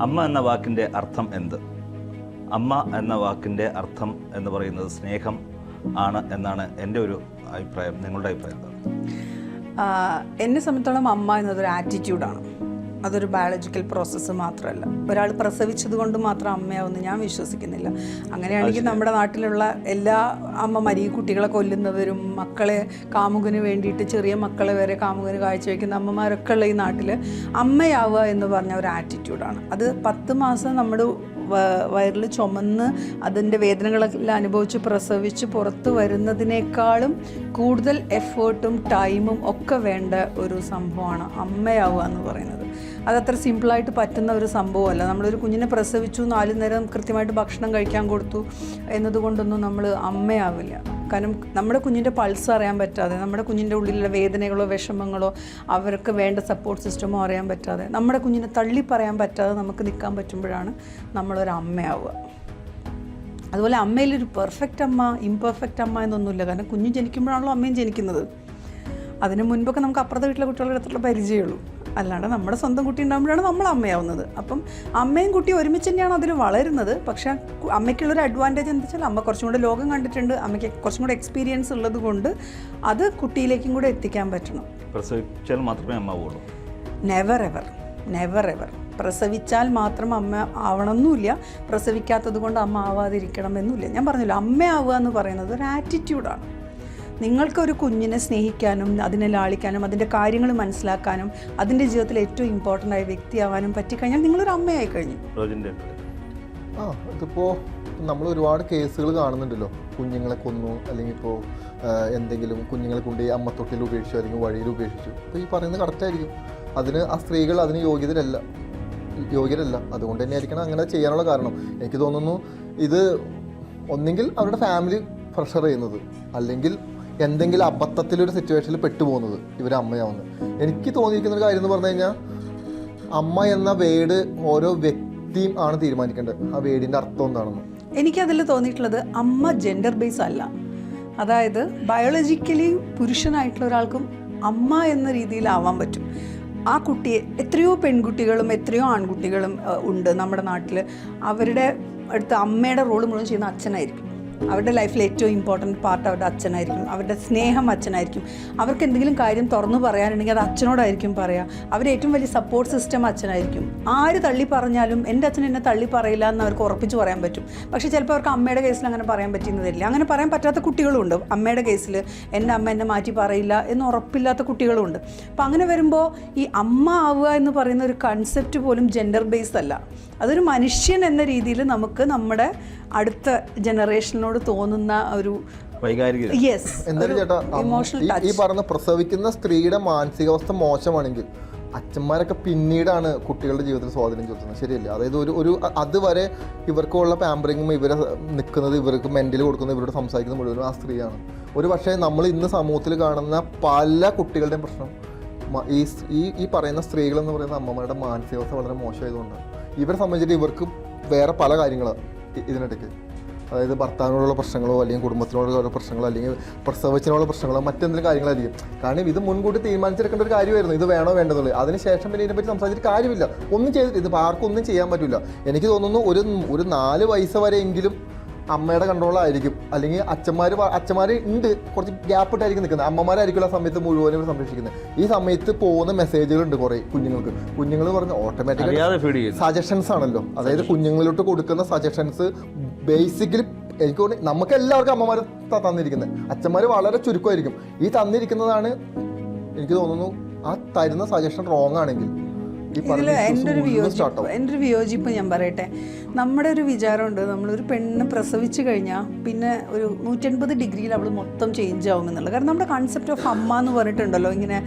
അമ്മ എന്ന വാക്കിന്റെ അർത്ഥം എന്ത്? അമ്മ എന്ന വാക്കിന്റെ അർത്ഥം എന്ന് പറയുന്നത് സ്നേഹം ആണ് എന്നാണ് എന്റെ ഒരു അഭിപ്രായം നിങ്ങളുടെ അഭിപ്രായം എന്നെ സംബന്ധിച്ചോളം അമ്മ എന്നതൊരു ആറ്റിറ്റ്യൂഡാണ് അതൊരു ബയോളജിക്കൽ പ്രോസസ്സ് മാത്രമല്ല. ഒരാൾ പ്രസവിച്ചത് കൊണ്ട് മാത്രം അമ്മയാവുമെന്ന് ഞാൻ വിശ്വസിക്കുന്നില്ല. അങ്ങനെയാണെങ്കിൽ നമ്മുടെ നാട്ടിലുള്ള എല്ലാ അമ്മ മരി കുട്ടികളെ കൊല്ലുന്നവരും മക്കളെ കാമുകന് വേണ്ടിയിട്ട് ചെറിയ മക്കളെ വരെ കാമുകന് കാഴ്ചവെക്കുന്ന അമ്മമാരൊക്കെ ഉള്ള ഈ നാട്ടിൽ അമ്മയാവുക എന്ന് പറഞ്ഞ ഒരു ആറ്റിറ്റ്യൂഡാണ് അത് പത്ത് മാസം നമ്മുടെ വയറിൽ ചുമന്ന് അതിന്റെ വേദനകളെല്ലാം അനുഭവിച്ച് പ്രസവിച്ച് പുറത്ത് വരുന്നതിനേക്കാളും കൂടുതൽ എഫേർട്ടും ടൈമും ഒക്കെ വേണ്ട ഒരു സംഭവമാണ് അമ്മയാവുക എന്ന് പറയുന്നത്. അതത്ര സിമ്പിളായിട്ട് പറ്റുന്ന ഒരു സംഭവമല്ല. നമ്മളൊരു കുഞ്ഞിനെ പ്രസവിച്ചു നാല് നേരം കൃത്യമായിട്ട് ഭക്ഷണം കഴിക്കാൻ കൊടുത്തു എന്നതുകൊണ്ടൊന്നും നമ്മൾ അമ്മയാവില്ല. കാരണം നമ്മുടെ കുഞ്ഞിന്റെ പൾസ് അറിയാൻ പറ്റാതെ നമ്മുടെ കുഞ്ഞിന്റെ ഉള്ളിലുള്ള വേദനകളോ വിഷമങ്ങളോ അവർക്ക് വേണ്ട സപ്പോർട്ട് സിസ്റ്റമോ അറിയാൻ പറ്റാതെ നമ്മുടെ കുഞ്ഞിനെ തള്ളി പറയാൻ പറ്റാതെ നമുക്ക് നിൽക്കാൻ പറ്റുമ്പോഴാണ് നമ്മളൊരു അമ്മയാവുക. അതുപോലെ അമ്മയിലൊരു പെർഫെക്റ്റ് അമ്മ ഇംപെർഫെക്റ്റ് അമ്മ എന്നൊന്നുമില്ല. കാരണം കുഞ്ഞ് ജനിക്കുമ്പോഴാണല്ലോ അമ്മയും ജനിക്കുന്നത്. അതിന് മുൻപൊക്കെ നമുക്ക് അപ്പുറത്തെ വീട്ടിലെ കുട്ടികളുടെ അടുത്തുള്ള പരിചയമുള്ളൂ. അല്ലാണ്ട് നമ്മുടെ സ്വന്തം കുട്ടി ഉണ്ടാകുമ്പോഴാണ് നമ്മൾ അമ്മയാവുന്നത്. അപ്പം അമ്മയും കുട്ടിയും ഒരുമിച്ച് തന്നെയാണ് അതിൽ വളരുന്നത്. പക്ഷേ അമ്മയ്ക്കുള്ളൊരു അഡ്വാന്റേജ് എന്താ വെച്ചാൽ അമ്മ കുറച്ചും കൂടെ ലോകം കണ്ടിട്ടുണ്ട്. അമ്മയ്ക്ക് കുറച്ചും കൂടെ എക്സ്പീരിയൻസ് ഉള്ളത് കൊണ്ട് അത് കുട്ടിയിലേക്കും കൂടെ എത്തിക്കാൻ പറ്റണം. പ്രസവിച്ചാൽ മാത്രമേ അമ്മ ആവുള്ളൂ. നെവർ എവർ നെവർ എവർ പ്രസവിച്ചാൽ മാത്രം അമ്മ ആവണമെന്നില്ല. പ്രസവിക്കാത്തത് കൊണ്ട് അമ്മ ആവാതിരിക്കണം എന്നില്ല ഞാൻ പറഞ്ഞല്ലോ അമ്മയാവുക എന്ന് പറയുന്നത് ഒരു ആറ്റിറ്റ്യൂഡാണ് നിങ്ങൾക്കൊരു കുഞ്ഞിനെ സ്നേഹിക്കാനും അതിനെ ലാളിക്കാനും അതിന്റെ കാര്യങ്ങൾ മനസ്സിലാക്കാനും അതിന്റെ ജീവിതത്തിൽ ഏറ്റവും ഇമ്പോർട്ടന്റ് ആയ വ്യക്തിയാവാനും പറ്റിക്കഴിഞ്ഞാൽ നിങ്ങളൊരു അമ്മയായി കഴിഞ്ഞു. ആ ഇതിപ്പോൾ നമ്മൾ ഒരുപാട് കേസുകൾ കാണുന്നുണ്ടല്ലോ. കുഞ്ഞുങ്ങളെ കൊന്നു അല്ലെങ്കിൽ ഇപ്പോൾ എന്തെങ്കിലും കുഞ്ഞുങ്ങളെ കൊണ്ട് അമ്മ അമ്മത്തൊട്ടിൽ ഉപേക്ഷിച്ചു അല്ലെങ്കിൽ വഴിയിൽ ഉപേക്ഷിച്ചു. അപ്പോൾ ഈ പറയുന്നത് കറക്റ്റായിരിക്കും അതിന് ആ സ്ത്രീകൾ അതിന് യോഗ്യതരല്ല. യോഗ്യരല്ല. അതുകൊണ്ട് തന്നെ ആയിരിക്കണം അങ്ങനെ ചെയ്യാനുള്ള കാരണം. എനിക്ക് തോന്നുന്നു ഇത് ഒന്നെങ്കിൽ അവരുടെ ഫാമിലി പ്രഷർ ചെയ്യുന്നത്. അല്ലെങ്കിൽ എന്തെങ്കിലും അബദ്ധത്തിലൊരു സിറ്റുവേഷനിൽ പെട്ടുപോകുന്നത് ഇവരെ അമ്മയാവുന്നത് എനിക്ക് തോന്നിയിരിക്കുന്ന ഒരു കാര്യം എന്ന് പറഞ്ഞു കഴിഞ്ഞാൽ അമ്മ എന്ന വേട് ഓരോ വ്യക്തിയും ആണ് തീരുമാനിക്കേണ്ടത്. ആ വേടിന്റെ അർത്ഥം എന്താണെന്ന്. എനിക്കതിൽ തോന്നിയിട്ടുള്ളത് അമ്മ ജെൻഡർ ബേസ് അല്ല. അതായത് ബയോളജിക്കലി പുരുഷനായിട്ടുള്ള ഒരാൾക്കും അമ്മ എന്ന രീതിയിലാവാൻ പറ്റും. ആ കുട്ടിയെ എത്രയോ പെൺകുട്ടികളും എത്രയോ ആൺകുട്ടികളും ഉണ്ട് നമ്മുടെ നാട്ടിൽ അവരുടെ അടുത്ത് അമ്മയുടെ റോൾ മുഴുവൻ ചെയ്യുന്ന അച്ഛനായിരിക്കും. അവരുടെ ലൈഫിൽ ഏറ്റവും ഇമ്പോർട്ടന്റ് പാർട്ട് അവരുടെ അച്ഛനായിരിക്കും. അവരുടെ സ്നേഹം അച്ഛനായിരിക്കും. അവർക്ക് എന്തെങ്കിലും കാര്യം തുറന്നു പറയാനുണ്ടെങ്കിൽ അത് അച്ഛനോടായിരിക്കും പറയുക അവരുടെ ഏറ്റവും വലിയ സപ്പോർട്ട് സിസ്റ്റം അച്ഛനായിരിക്കും. ആര് തള്ളി പറഞ്ഞാലും എന്റെ അച്ഛൻ എന്നെ തള്ളി പറയില്ല എന്ന് അവർക്ക് ഉറപ്പിച്ച് പറയാൻ പറ്റും. പക്ഷേ ചിലപ്പോൾ അവർക്ക് അമ്മയുടെ കേസിൽ അങ്ങനെ പറയാൻ പറ്റിയെന്ന് അങ്ങനെ പറയാൻ പറ്റാത്ത കുട്ടികളുണ്ട് അമ്മയുടെ കേസിൽ എന്റെ അമ്മ എന്നെ മാറ്റി പറയില്ല എന്ന് ഉറപ്പില്ലാത്ത കുട്ടികളുമുണ്ട് അപ്പം അങ്ങനെ വരുമ്പോൾ ഈ അമ്മ ആവുക എന്ന് പറയുന്ന ഒരു കൺസെപ്റ്റ് പോലും ജെൻഡർ ബേസ്ഡ് അല്ല. അതൊരു മനുഷ്യൻ എന്ന രീതിയിൽ നമുക്ക് നമ്മുടെ അടുത്ത ജനറേഷനോട് തോന്നുന്ന ഒരു വൈകാരിക യെസ് എന്തായാലും ചേട്ടാ ഇമോഷണൽ ഈ- പറഞ്ഞ പ്രസവിക്കുന്ന സ്ത്രീയുടെ മാനസികാവസ്ഥ മോശമാണെങ്കിൽ അച്ഛന്മാരൊക്കെ പിന്നീടാണ് കുട്ടികളുടെ ജീവിതത്തിൽ സ്വാധീനം ചെലുത്തുന്നത്. ശരിയല്ല? അതായത് ഒരു ഒരു അതുവരെ ഇവർക്കുള്ള പാമ്പറിങ്ങും ഇവരെ നിൽക്കുന്നത് ഇവർക്ക് മെന്റലി കൊടുക്കുന്നത് ഇവരോട് സംസാരിക്കുന്നത് മുഴുവനും ആ സ്ത്രീയാണ്. ഒരു പക്ഷേ നമ്മൾ ഇന്ന് സമൂഹത്തിൽ കാണുന്ന പല കുട്ടികളുടെയും പ്രശ്നം ഈ ഈ ഈ പറയുന്ന സ്ത്രീകളെന്ന് പറയുന്ന അമ്മമാരുടെ മാനസികാവസ്ഥ വളരെ മോശമായതുകൊണ്ടാണ്. ഇവരെ സംബന്ധിച്ചിട്ട് ഇവർക്ക് വേറെ പല കാര്യങ്ങളാണ് ഇതിനിടയ്ക്ക്. അതായത് ഭർത്താവിനോടുള്ള പ്രശ്നങ്ങളോ അല്ലെങ്കിൽ കുടുംബത്തിനോടുള്ള പ്രശ്നങ്ങളോ അല്ലെങ്കിൽ പ്രസവത്തിനുള്ള പ്രശ്നങ്ങളോ മറ്റെന്തെങ്കിലും കാര്യങ്ങളായിരിക്കും. കാരണം ഇത് മുൻകൂട്ടി തീരുമാനിച്ചെടുക്കേണ്ട ഒരു കാര്യമായിരുന്നു. ഇത് വേണോ വേണ്ടതുള്ളത് അതിനുശേഷം പിന്നെ ഇതിനെപ്പറ്റി സംസാരിച്ചിട്ട് കാര്യമില്ല. ഒന്നും ചെയ്തിട്ട് ഇത് ആർക്കും ഒന്നും ചെയ്യാൻ പറ്റില്ല എനിക്ക് തോന്നുന്നു ഒരു ഒരു നാല് വയസ്സ് വരെയെങ്കിലും അമ്മയുടെ കൺട്രോളായിരിക്കും അല്ലെങ്കിൽ അച്ഛന്മാർ അച്ഛന്മാർ ഉണ്ട് കുറച്ച് ഗ്യാപ്പ് ഇട്ടായിരിക്കും നിൽക്കുന്നത് അമ്മമാരായിരിക്കും ആ സമയത്ത് മുഴുവനും സംരക്ഷിക്കുന്നത്. ഈ സമയത്ത് പോകുന്ന മെസ്സേജുകളുണ്ട് കുറേ കുഞ്ഞുങ്ങൾക്ക്. കുഞ്ഞുങ്ങൾ പറഞ്ഞ ഓട്ടോമാറ്റിക്കലി സജഷൻസ് ആണല്ലോ. അതായത് കുഞ്ഞുങ്ങളിലോട്ട് കൊടുക്കുന്ന സജഷൻസ് ബേസിക്കലി എനിക്ക് തോന്നുന്നു നമുക്ക് എല്ലാവർക്കും അമ്മമാർ തന്നിരിക്കുന്നത്. അച്ഛന്മാർ വളരെ ചുരുക്കമായിരിക്കും. ഈ തന്നിരിക്കുന്നതാണ് എനിക്ക് തോന്നുന്നു ആ തരുന്ന സജഷൻ റോങ് ആണെങ്കിൽ ഇതിൽ എന്റെ ഒരു വിയോജിപ്പ്. എന്റെ ഒരു വിയോജിപ്പ് ഞാൻ പറയട്ടെ നമ്മുടെ ഒരു വിചാരമുണ്ട് നമ്മളൊരു പെണ്ണ് പ്രസവിച്ചു കഴിഞ്ഞാൽ പിന്നെ ഒരു നൂറ്റൻപത് ഡിഗ്രിയിൽ അവൾ മൊത്തം ചേഞ്ച് ആവും എന്നുള്ളത് കാരണം നമ്മുടെ കൺസെപ്റ്റ് ഓഫ് അമ്മ എന്ന് പറഞ്ഞിട്ടുണ്ടല്ലോ ഇങ്ങനെ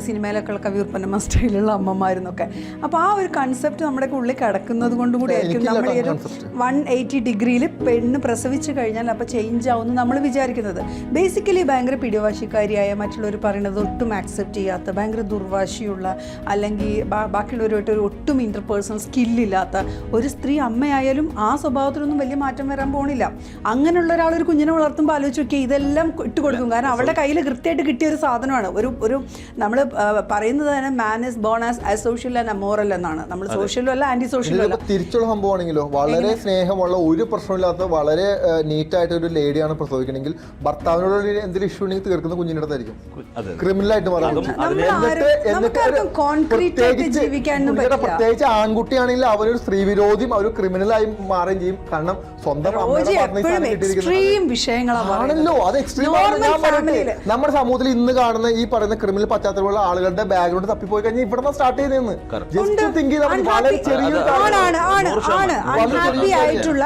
സിനിമയിലൊക്കെ ഉള്ള കവിർപ്പനമ്മ സ്റ്റൈലുള്ള അമ്മമാരെന്നൊക്കെ അപ്പോൾ ആ ഒരു കൺസെപ്റ്റ് നമ്മുടെ ഉള്ളിൽ കിടക്കുന്നത് കൊണ്ട് കൂടി ആയിരിക്കും നമ്മൾ ഈ ഒരു. വൺ എയ്റ്റി ഡിഗ്രിയിൽ പെണ്ണ് പ്രസവിച്ചു കഴിഞ്ഞാൽ അപ്പോൾ ചേഞ്ച് ആവുമെന്ന് നമ്മൾ വിചാരിക്കുന്നത് ബേസിക്കലി ഭയങ്കര പിടിവാശിക്കാരിയായ മറ്റുള്ളവർ പറയുന്നത് ഒട്ടും ആക്സെപ്റ്റ് ചെയ്യാത്ത ഭയങ്കര ദുർവാശിയുള്ള അല്ലെങ്കിൽ ബാക്കിയുള്ളവരുമായിട്ട് ഒരു ഒട്ടും ഇന്റർപേഴ്സണൽ സ്കില്ലില്ലാത്ത ഒരു സ്ത്രീ അമ്മയായാലും ആ സ്വഭാവത്തിലൊന്നും വലിയ മാറ്റം വരാൻ പോണില്ല. അങ്ങനെയുള്ള ഒരാൾ ഒരു കുഞ്ഞിനെ വളർത്തുമ്പോൾ ആലോചിച്ച് നോക്കിയാൽ ഇതെല്ലാം ഇട്ട് കൊടുക്കും. കാരണം അവളുടെ കയ്യിൽ കൃത്യമായിട്ട് കിട്ടിയ ഒരു സാധനമാണ്. ഒരു ഒരു നമ്മൾ പറയുന്നത് തന്നെ man is born as asocial and amoral എന്നാണ്. നമ്മൾ സോഷ്യലും അല്ല ആന്റി സോഷ്യലും അല്ല. തിരിച്ചുള്ള സംഭവമാണെങ്കിലോ വളരെ സ്നേഹമുള്ള ഒരു പ്രശ്നമില്ലാത്ത വളരെ നീറ്റായിട്ട് ഒരു ലേഡിയാണ് പ്രസവിക്കണമെങ്കിൽ ഭർത്താവിനോട് എന്തെങ്കിലും ഇഷ്യൂ ഉണ്ടെങ്കിൽ തീർക്കുന്ന കുഞ്ഞിന്റെ അടുത്തായിരിക്കും. ക്രിമിനൽ ആയിട്ട് മാറും പ്രത്യേകിച്ച് ജീവിക്കാനൊന്നും പറ്റില്ല. പ്രത്യേകിച്ച് ആൺകുട്ടിയാണെങ്കിൽ അവരൊരു സ്ത്രീ വിരോധിയും അവർ ക്രിമിനലായി മാറുകയും ചെയ്യും. കാരണം സ്വന്തം എക്സ്ട്രീം അത് എക്സ്ട്രീം. നമ്മുടെ സമൂഹത്തിൽ ഇന്ന് കാണുന്ന ഈ പറയുന്ന ക്രിമിനൽ പശ്ചാത്തലമുള്ള ആളുകളുടെ ബാക്ക്ഗ്രൗണ്ട് തപ്പിപ്പോയി കഴിഞ്ഞാൽ ഇവിടെ സ്റ്റാർട്ട് ചെയ്തെന്ന്. അൺഹാപ്പി ആയിട്ടുള്ള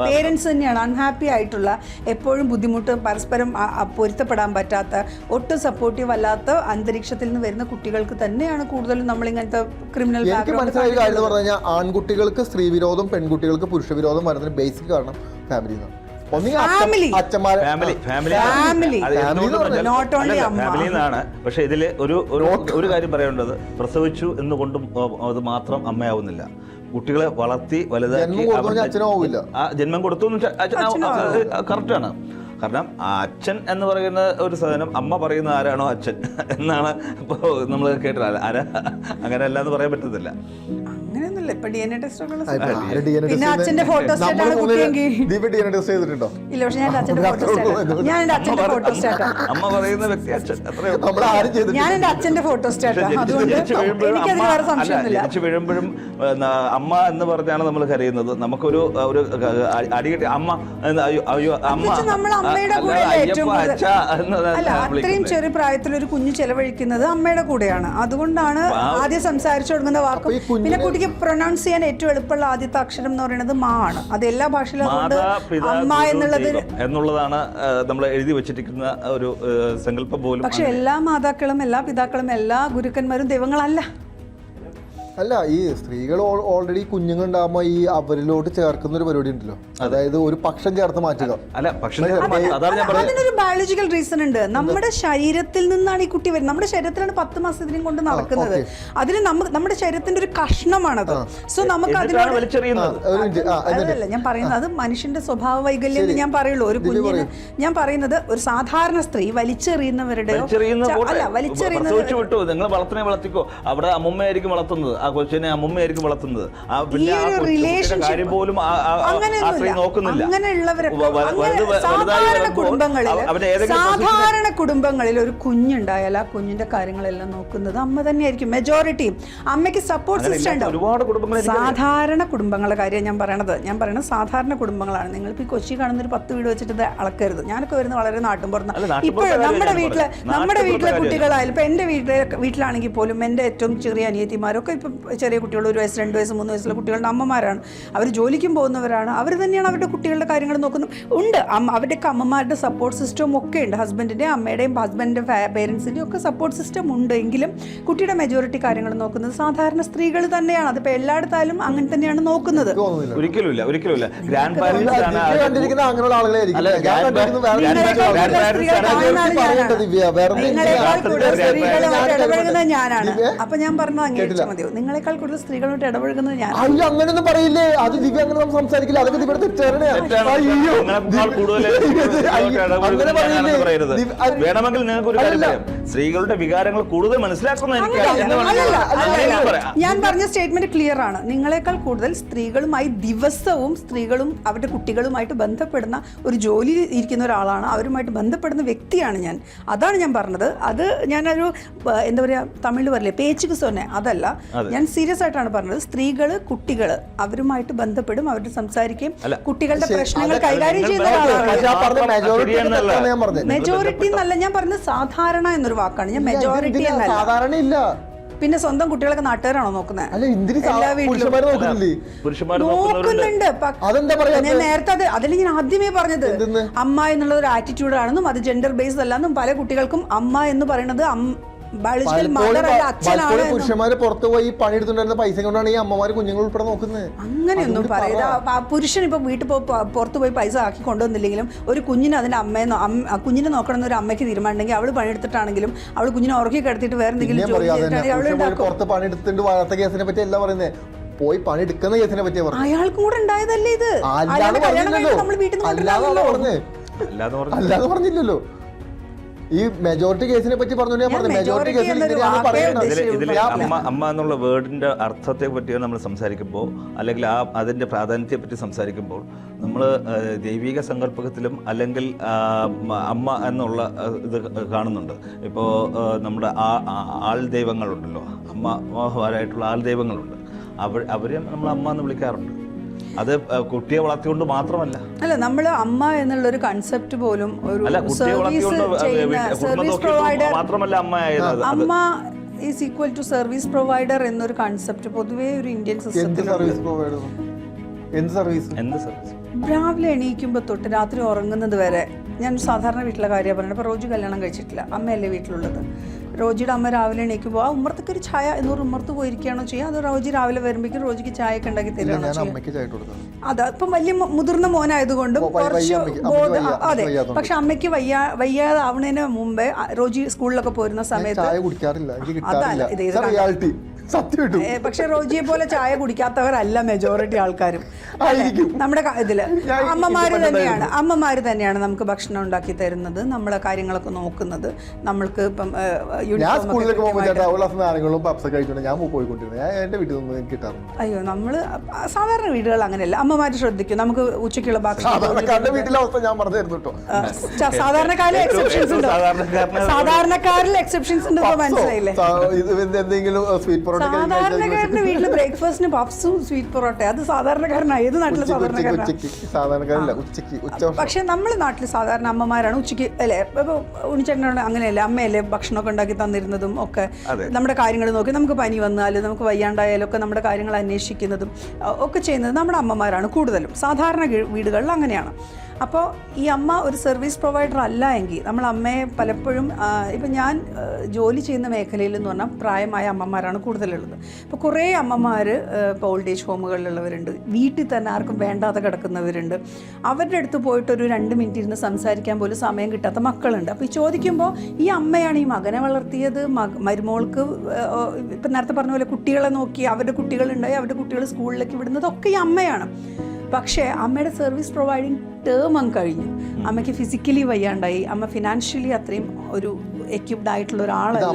പേരൻസ് തന്നെയാണ്. അൺഹാപ്പി ആയിട്ടുള്ള എപ്പോഴും ബുദ്ധിമുട്ട് പരസ്പരം പൊരുത്തപ്പെടാൻ പറ്റാത്ത ഒട്ടും സപ്പോർട്ടീവ് അല്ലാത്ത അന്തരീക്ഷത്തിൽ നിന്ന് വരുന്ന കുട്ടികൾക്ക് തന്നെയാണ് കൂടുതലും നമ്മൾ ഇങ്ങനത്തെ ക്രിമിനൽ എനിക്ക് മനസ്സിലായ ഒരു കാര്യം എന്ന് പറഞ്ഞു കഴിഞ്ഞാൽ ആൺകുട്ടികൾക്ക് സ്ത്രീ വിരോധം പെൺകുട്ടികൾക്ക് പുരുഷ വിരോധം വരുന്നതിന് ബേസിക് കാരണം ഫാമിലി എന്നാണ് ഒന്നുകിൽ Family. അച്ഛന്മാരെ ഫാമിലി ഫാമിലി Family. അത് എന്തുകൊണ്ടെന്ന് Family വെച്ചാൽ- Not only അല്ലല്ല, അമ്മ. family എന്നാണ് പക്ഷെ ഇതിൽ ഒരു ഒരു കാര്യം പറയേണ്ടത് പ്രസവിച്ചു എന്ന് കൊണ്ടും അത് മാത്രം അമ്മയാവുന്നില്ല കുട്ടികളെ വളർത്തി വലുതാക്കി ജന്മം കൊടുത്തു അവരുടെ- കഴിഞ്ഞാൽ അച്ഛനാവില്ല. ആ ജന്മം കൊടുത്തു കറക്റ്റാണ് കാരണം ആ അച്ഛൻ എന്ന് പറയുന്ന ഒരു സാധനം അമ്മ പറയുന്ന ആരാണോ അച്ഛൻ എന്നാണ് ഇപ്പോൾ നമ്മൾ കേട്ടത്. ആരാ? അങ്ങനെയല്ല എന്ന് പറയാൻ പറ്റത്തില്ല. അമ്മ പറയുന്ന വ്യക്തി അച്ഛൻ. ഞാൻ എന്റെ അച്ഛന്റെ വീഴുമ്പോഴും അമ്മ- അല്ല, എന്ന് പറഞ്ഞാണ് നമ്മൾ കരയുന്നത്. നമുക്കൊരു ഒരു അടി കിട്ടി അമ്മ അയ്യോ അയ്യോ അമ്മ നമ്മൾ അമ്മയുടെ കൂടെയല്ല കൂടെ ഏറ്റവും കൂടുതൽ അല്ല അത്രയും ചെറിയ പ്രായത്തിൽ ഒരു കുഞ്ഞു ചെലവഴിക്കുന്നത് അമ്മയുടെ കൂടെയാണ്. അതുകൊണ്ടാണ് ആദ്യം സംസാരിച്ചു തുടങ്ങുന്ന വാക്കും. പിന്നെ കുട്ടിക്ക് പ്രൊനൗൺസ് ചെയ്യാൻ ഏറ്റവും എളുപ്പമുള്ള ആദ്യത്തെ അക്ഷരം എന്ന് പറയുന്നത് മാ ആണ്. അത് എല്ലാ ഭാഷയിലും അമ്മ എന്നുള്ളത് എന്നുള്ളതാണ് നമ്മൾ എഴുതി വെച്ചിരിക്കുന്ന ഒരു സങ്കല്പം പോലും പക്ഷെ എല്ലാ മാതാക്കളും എല്ലാ പിതാക്കളും എല്ലാ ഗുരുക്കന്മാരും ദൈവങ്ങളല്ല. അല്ല ഈ സ്ത്രീകൾ ഓൾറെഡി കുഞ്ഞുങ്ങൾ ഉണ്ടാകുമ്പോൾ ഈ അവരിലോട്ട് ചേർക്കുന്ന ഒരു പരിപാടി ഉണ്ടല്ലോ. അതായത് ഒരു പക്ഷം ചേർത്ത് മാറ്റുക. അല്ല പക്ഷം അതിനൊരു ബയോളജിക്കൽ റീസൺ ഉണ്ട്. നമ്മുടെ ശരീരത്തിൽ നിന്നാണ് ഈ കുട്ടി വരുന്നത്. നമ്മുടെ ശരീരത്തിലാണ് പത്ത് മാസത്തിനും കൊണ്ട് നടക്കുന്നത്. അതിന് നമുക്ക് നമ്മുടെ ശരീരത്തിന്റെ ഒരു കഷ്ണമാണത്. സോ നമുക്ക് അതിനോട് അതല്ല ഞാൻ പറയുന്നത് അത് മനുഷ്യന്റെ സ്വഭാവ വൈകല്യം എന്ന് ഞാൻ പറയുള്ളൂ. ഒരു കുഞ്ഞിന് ഞാൻ പറയുന്നത് ഒരു സാധാരണ സ്ത്രീ വലിച്ചെറിയുന്നവരുടെ അല്ല വലിച്ചെറിയുന്നത് വിട്ടു. നിങ്ങൾ വളർത്തനെ വളർത്തിക്കോ. അവിടെ അമ്മൂമ്മയായിരിക്കും വളർത്തുന്നത്. ആ കൊച്ചിനെ അമ്മയായിരിക്കും വളർത്തുന്നത്. ആ പിന്നെ ആ ഒരു കൊച്ചു കാര്യം പോലും നോക്കുന്നില്ല. സാധാരണ കുടുംബങ്ങളിൽ സാധാരണ കുടുംബങ്ങളിൽ ഒരു കുഞ്ഞുണ്ടായാൽ ആ കുഞ്ഞിന്റെ കാര്യങ്ങളെല്ലാം നോക്കുന്നത് അമ്മ തന്നെയായിരിക്കും. മെജോറിറ്റി അമ്മയ്ക്ക് സപ്പോർട്ട് സിസ്റ്റം ഒരുപാട് കുടുംബങ്ങൾ സാധാരണ കുടുംബങ്ങളുടെ കാര്യം ഞാൻ പറയണത് ഞാൻ പറയുന്നത് സാധാരണ കുടുംബങ്ങളാണ്. നിങ്ങൾ ഈ കൊച്ചി കാണുന്ന ഒരു പത്ത് വീട് വെച്ചിട്ട് ഇത് അളക്കരുത്. ഞാനൊക്കെ വരുന്ന വളരെ നാട്ടും പുറത്ത് ഇപ്പോഴും നമ്മുടെ വീട്ടിലെ നമ്മുടെ വീട്ടിലെ. കുട്ടികളായാലും ഇപ്പൊ എന്റെ വീട്ടിലെ വീട്ടിലാണെങ്കിൽ പോലും എന്റെ ഏറ്റവും ചെറിയ അനിയത്തിമാരൊക്കെ ഇപ്പം ചെറിയ കുട്ടികൾ ഒരു വയസ്സ് രണ്ട് വയസ്സ് മൂന്ന് വയസ്സുള്ള കുട്ടികളുടെ അമ്മമാരാണ്. അവർ ജോലിക്കും പോകുന്നവരാണ്. അവർ തന്നെയാണ് അവരുടെ കുട്ടികളുടെ കാര്യങ്ങൾ നോക്കുന്നത്. ഉണ്ട്. അവരുടെ അവരുടെയൊക്കെ അമ്മമാരുടെ സപ്പോർട്ട് സിസ്റ്റം ഒക്കെ ഉണ്ട്. ഹസ്ബൻഡിന്റെ അമ്മയുടെയും ഹസ്ബൻഡിന്റെ പേരൻസിന്റെയും ഒക്കെ സപ്പോർട്ട് സിസ്റ്റം ഉണ്ട് എങ്കിലും കുട്ടിയുടെ മെജോറിറ്റി കാര്യങ്ങൾ നോക്കുന്നത് സാധാരണ സ്ത്രീകൾ തന്നെയാണ്. അതിപ്പോൾ എല്ലായിടത്തായാലും അങ്ങനെ തന്നെയാണ് നോക്കുന്നത്. ഒരിക്കലുമില്ല ഒരിക്കലുമില്ല. ഗ്രാൻഡ് അങ്ങനെയുള്ള ആളുകളായിരിക്കും ഞാനാണ്. അപ്പൊ ഞാൻ പറഞ്ഞത് അങ്ങനെ. മതിയോ? നിങ്ങളെക്കാൾ കൂടുതൽ സ്ത്രീകളോട് ഇടപഴകുന്നത് ഞാൻ. അയ്യോ അങ്ങനെയൊന്നും പറയില്ലേ? അത് ദിവ്യ അങ്ങനെ നമ്മൾ സംസാരിക്കില്ല. അതൊക്കെ തെറ്റാണ്. അയ്യോ. ഇടപെടുന്നത് അങ്ങനെ പറയില്ലേ? വേണമെങ്കിൽ നിങ്ങൾക്ക് ഒരു കാര്യം പറയാം. സ്ത്രീകളുടെ വികാരങ്ങൾ കൂടുതൽ മനസ്സിലാക്കുന്ന. പറയാം. ഞാൻ പറഞ്ഞ സ്റ്റേറ്റ്മെന്റ് ക്ലിയർ ആണ്. നിങ്ങളെക്കാൾ കൂടുതൽ സ്ത്രീകളുമായി ദിവസവും സ്ത്രീകളും അവരുടെ കുട്ടികളുമായിട്ട് ബന്ധപ്പെടുന്ന ഒരു ജോലി ഇരിക്കുന്ന ഒരാളാണ്. അവരുമായിട്ട് ബന്ധപ്പെടുന്ന വ്യക്തിയാണ് ഞാൻ. അതാണ് ഞാൻ പറഞ്ഞത്. അത് ഞാനൊരു എന്താ പറയുക തമിഴിൽ പറയില്ലേ? പേച്ചുക്ക് സൊന്നെ. അതല്ല. ഞാൻ സീരിയസ് ആയിട്ടാണ് പറഞ്ഞത്. സ്ത്രീകൾ കുട്ടികൾ അവരുമായിട്ട് ബന്ധപ്പെടും അവരുടെ സംസാരിക്കുകയും കുട്ടികളുടെ പ്രശ്നങ്ങൾ കൈകാര്യം ചെയ്യുന്ന മെജോറിറ്റി ഞാൻ പറഞ്ഞത്. മെജോറിറ്റി എന്നല്ല ഞാൻ പറഞ്ഞത് സാധാരണ എന്നൊരു വാക്കാണ്. ഞാൻ മെജോറിറ്റി എന്നല്ല. സാധാരണ ഇല്ല. പിന്നെ സ്വന്തം കുട്ടികളൊക്കെ നാട്ടുകാരാണോ നോക്കുന്നത്? നോക്കുന്നുണ്ട്. ഞാൻ നേരത്തെ അത് അതിൽ ഞാൻ ആദ്യമേ പറഞ്ഞത്? അമ്മ എന്നുള്ള ഒരു ആറ്റിറ്റ്യൂഡ് ആണെന്നും അത് ജെൻഡർ ബേസ്ഡ് അല്ലെന്നും പല കുട്ടികൾക്കും അമ്മ എന്ന് പറയുന്നത് പലപ്പോഴും പുരുഷന്മാര് പുറത്ത് പോയി പണിയെടുത്തുണ്ടായിരുന്ന പൈസ കൊണ്ടാണ് ഈ അമ്മമാർ കുഞ്ഞുങ്ങൾ ഉൾപ്പെടെ നോക്കുന്നത്. അങ്ങനെയൊന്നും പറയാ പറയരുത്. പുരുഷൻ ഇപ്പൊ വീട്ടിൽ പോ പ- പോയി പൈസ ആക്കി കൊണ്ടുവന്നില്ലെങ്കിലും ഒരു കുഞ്ഞിന് അതിന്റെ അമ്മയെ കുഞ്ഞിനെ നോക്കണം എന്നൊരു അമ്മയ്ക്ക് തീരുമാനമുണ്ടെങ്കിൽ അവൾ പണിയെടുത്തിട്ടാണെങ്കിലും അവൾ കുഞ്ഞിനെ ഉറക്കി കിടത്തിട്ട് വേറെ എന്തെങ്കിലും പുറത്ത് പണിയെടുത്തിട്ട് വളർത്ത കേസിനെ പറ്റി എല്ലാം പറയുന്നത് പോയി പണിയെടുക്കുന്ന കേസിനെ പറ്റിയാ പറഞ്ഞത് അയാൾക്കും കൂടെ ഉണ്ടായതല്ലേ ഇത്? അല്ലാതെ പറഞ്ഞില്ലല്ലോ. ഈ മെജോറിറ്റി കേസിനെ പറ്റി പറഞ്ഞു ഞാൻ പറഞ്ഞു മെജോറിറ്റി കേസിൽ ഇങ്ങനെയാണ് പറയുന്നത്. അമ്മ അമ്മ എന്നുള്ള വേർഡിന്റെ അർത്ഥത്തെ പറ്റി നമ്മൾ സംസാരിക്കുമ്പോൾ അല്ലെങ്കിൽ ആ അതിന്റെ പ്രാധാന്യത്തെ പറ്റി സംസാരിക്കുമ്പോൾ നമ്മൾ ദൈവിക സങ്കല്പത്തിലും അല്ലെങ്കിൽ അമ്മ എന്നുള്ള ഇത് കാണുന്നുണ്ട്. ഇപ്പോൾ നമ്മുടെ ആ ആ- ആൾ ദൈവങ്ങളുണ്ടല്ലോ. അമ്മമാരായിട്ടുള്ള ആൾ ദൈവങ്ങളുണ്ട്. അവർ അവരെ നമ്മൾ അമ്മ എന്ന് വിളിക്കാറുണ്ട്. അത് കുട്ടിയെ വളർത്തിക്കൊണ്ട് മാത്രമല്ല. അല്ല നമ്മൾ അമ്മ എന്നുള്ള ഒരു കൺസെപ്റ്റ് പോലും ഒരു അല്ല കുട്ടിയെ സർവീസ് പ്രൊവൈഡർ മാത്രമല്ല അമ്മ അമ്മ is equal to service provider എന്നൊരു കൺസെപ്റ്റ് പൊതുവേ ഒരു ഇന്ത്യൻ സിസ്റ്റത്തിൽ എന്ത് സർവീസ് എന്ത് സർവീസ് രാവിലെ എണീക്കുമ്പോൾ തൊട്ട് രാത്രി ഉറങ്ങുന്നത് വരെ ഞാൻ സാധാരണ വീട്ടിലെ കാര്യമാണ് പറഞ്ഞത്. അപ്പോൾ റോജു കല്യാണം കഴിച്ചിട്ടില്ല. അമ്മയല്ലേ വീട്ടിലുള്ളത്? റോജിയുടെ അമ്മ രാവിലെ എണീക്കുമ്പോൾ ആ ഉമ്മർത്തക്ക് ഒരു ചായ എന്നൊരു ഉമ്മർത്ത് പോയിരിക്കുകയാണോ ചെയ്യുക? അത് റോജി രാവിലെ വരുമ്പോഴേക്കും റോജിക്ക് ചായ ഒക്കെ ഉണ്ടാക്കി തരികയാണോ അതാ ഇപ്പം വലിയ മുതിർന്ന മോനായതുകൊണ്ടും കുറച്ച് ബോധ. അതെ പക്ഷെ അമ്മയ്ക്ക് വയ്യ വയ്യാതാവുന്നതിന് മുമ്പേ റോജി സ്കൂളിലൊക്കെ പോരുന്ന സമയത്ത് അതല്ല, ഇത് ഇത് കിട്ടാറില്ല റിയാലിറ്റി സത്യം പക്ഷെ റോജിയെ പോലെ ചായ കുടിക്കാത്തവരല്ല മെജോറിറ്റി ആൾക്കാരും. ആയിരിക്കും. നമ്മുടെ ഇതിൽ. അമ്മമാർ അമ്മമാര് തന്നെയാണ്. അമ്മമാര് തന്നെയാണ് നമുക്ക് ഭക്ഷണം ഉണ്ടാക്കി തരുന്നത്. നമ്മളെ കാര്യങ്ങളൊക്കെ നോക്കുന്നത്. നമ്മൾക്ക് ഇപ്പം ഞാൻ സ്കൂളിലേക്ക് പോകുമ്പോൾ നാരങ്ങളും പപ്സൊക്കെ ഞാൻ പോയിക്കൊണ്ടിരുന്നത് ഞാൻ എന്റെ വീട്ടിൽ നിന്ന് എനിക്ക് കിട്ടാറുണ്ട് അയ്യോ നമ്മൾ സാധാരണ വീടുകൾ അങ്ങനെയല്ല. അമ്മമാര് ശ്രദ്ധിക്കും. നമുക്ക് ഉച്ചയ്ക്കുള്ള ഭക്ഷണം സാധാരണക്കാരുടെ വീട്ടിലെ അവസ്ഥ ഞാൻ പറഞ്ഞു തരുന്നു കേട്ടോ. ആ, സാധാരണക്കാരിൽ എക്സെപ്ഷൻസ് ഉണ്ടോ? സാധാരണക്കാരിൽ എക്സെപ്ഷൻസ് ഉണ്ട് മനസ്സിലായില്ലേ? എന്തെങ്കിലും സ്വീറ്റ് സാധാരണക്കാരന്റെ വീട്ടിൽ ബ്രേക്ക്ഫാസ്റ്റിന് പഫ്സും സ്വീറ്റ് പൊറോട്ട അത് സാധാരണക്കാരനാ. ഏത് നാട്ടിലെ സാധാരണക്കാരനാണ് സാധാരണക്കാരനാ? ഉച്ചയ്ക്ക് സാധാരണക്കാരല്ല ഉച്ചയ്ക്ക് ഉച്ച പക്ഷെ നമ്മളെ നാട്ടിൽ സാധാരണ അമ്മമാരാണ്. ഉച്ചയ്ക്ക് അല്ലേ ഇപ്പോൾ ഉണ്ണിച്ചേട്ടനോട് അങ്ങനെയല്ലേ അമ്മയല്ലേ ഭക്ഷണമൊക്കെ ഉണ്ടാക്കി തന്നിരുന്നതും ഒക്കെ. നമ്മുടെ കാര്യങ്ങൾ നോക്കി നമുക്ക് പനി വന്നാലും നമുക്ക് വയ്യാണ്ടായാലും ഒക്കെ നമ്മുടെ കാര്യങ്ങൾ അന്വേഷിക്കുന്നതും ഒക്കെ ചെയ്യുന്നത് നമ്മുടെ അമ്മമാരാണ് കൂടുതലും. സാധാരണ വീടുകളിൽ അങ്ങനെയാണ്. അപ്പോൾ ഈ അമ്മ ഒരു സർവീസ് പ്രൊവൈഡർ അല്ല എങ്കിൽ നമ്മൾ അമ്മയെ പലപ്പോഴും ഇപ്പം ഞാൻ ജോലി ചെയ്യുന്ന മേഖലയിൽ എന്ന് പറഞ്ഞാൽ പ്രായമായ അമ്മമാരാണ് കൂടുതലുള്ളത്. ഇപ്പോൾ കുറേ അമ്മമാർ ഇപ്പോൾ ഓൾഡ് ഏജ് ഹോമുകളിലുള്ളവരുണ്ട് വീട്ടിൽ തന്നെ ആർക്കും വേണ്ടാതെ കിടക്കുന്നവരുണ്ട്. അവരുടെ അടുത്ത് പോയിട്ട് ഒരു രണ്ട് മിനിറ്റ് ഇരുന്ന് സംസാരിക്കാൻ പോലും സമയം കിട്ടാത്ത മക്കളുണ്ട്. അപ്പോൾ ഈ ചോദിക്കുമ്പോൾ ഈ അമ്മയാണ് ഈ മകനെ വളർത്തിയത് മരുമോൾക്ക് ഇപ്പം നേരത്തെ പറഞ്ഞ പോലെ കുട്ടികളെ നോക്കി അവരുടെ കുട്ടികളുണ്ടായി അവരുടെ കുട്ടികൾ സ്കൂളിലേക്ക് വിടുന്നതൊക്കെ ഈ അമ്മയാണ്. പക്ഷേ അമ്മയുടെ സർവീസ് പ്രൊവൈഡിങ് ടേം അങ്ങ് കഴിഞ്ഞു. അമ്മയ്ക്ക് ഫിസിക്കലി വയ്യാണ്ടായി. അമ്മ ഫിനാൻഷ്യലി അത്രയും ഒരു എക്യുപ്ഡ് ആയിട്ടുള്ള ഒരാളല്ല.